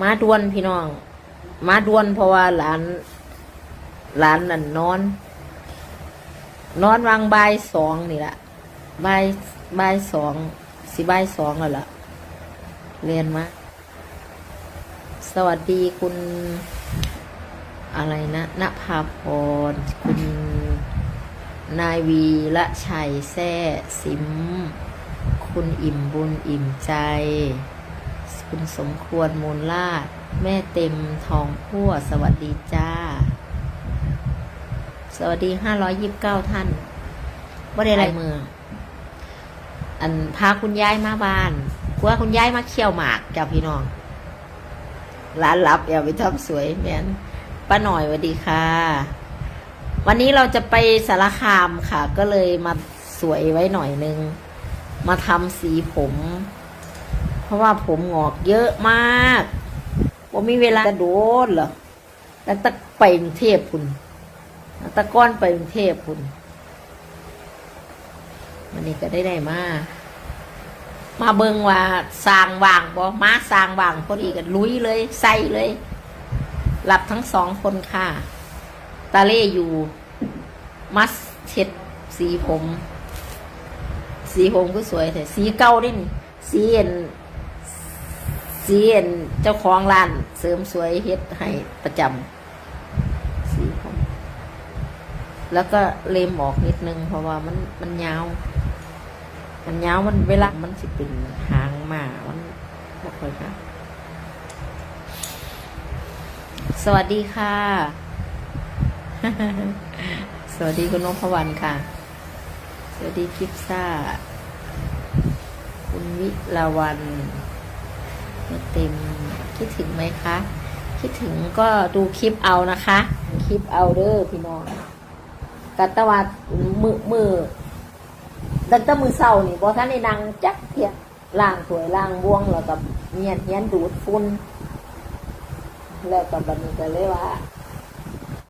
มาดวนพี่น้อง มาดวนเพราะว่าหลานหลานนั่นนอน นอนวางใบสองนี่ละใบ่ายบ่ายสองสิบ่ายสองแล้วล่ะ เรียนมา สวัสดีคุณอะไรนะณภาพร คุณ นายวีละชัยแซ่สิม คุณอิ่มบุญอิ่มใจ คุณสมควรมูลลาด แม่เต็มทองพั่วสวัสดีจ้า สวัสดีห้าร้อยยิบเก้าท่านว่าได้ไรเมืองอันพาคุณยายมาบ้านกว่าคุณยายมาเคี่ยวหมากจ้าพี่น้อง ร้านลับอย่าไปทำสวยแมนป้าหน่อยสวัสดีค่ะ วันนี้เราจะไปสารคามค่ะ ก็เลยมาสวยไว้หน่อยนึง มาทำสีผม ราะว่าผมงอกเยอะมากผมมีเวลาจะโดนเหรอแล้วตะไปกรุงเทพคุณตะก้อนไปกรุงเทพคุณวันนี้ก็ได้ได้มา มาเบิงว่าสร้างว่างบ่มาสร้างว่างพอดีกันลุยเลย ใส่เลย หลับทั้งสองคนค่ะ ตาเล่อยู่ มัสเช็ดสีผม สีผมก็สวยแต่สีเก่าดินสีเอ็น สีเอ็นเจ้าของร้าน เสริมสวยเฮ็ดให้ประจำสีผมแล้วก็เลมออกนิดนึง เพราะว่ามันมันยาว มันยาวมันเวลามันสิเป็นหางมามันบอกเลยค่ะ สวัสดีค่ะ สวัสดีคุณนพวรรณค่ะ สวัสดีกิฟซ่า คุณวิลาวัน ไม่เต็มคิดถึงไหมคะ คิดถึงก็ดูคลิปเอานะคะ คลิปเอาเด้อพี่น้องกัตตวัดมือมือดังแต่มือเศร้านี่บอท่านในนางจักเทียล่างถวยล่างบ่วงแล้วกับเงียนเงียนดูดฟุ้นแล้วกับบันนี้ก็เลยว่า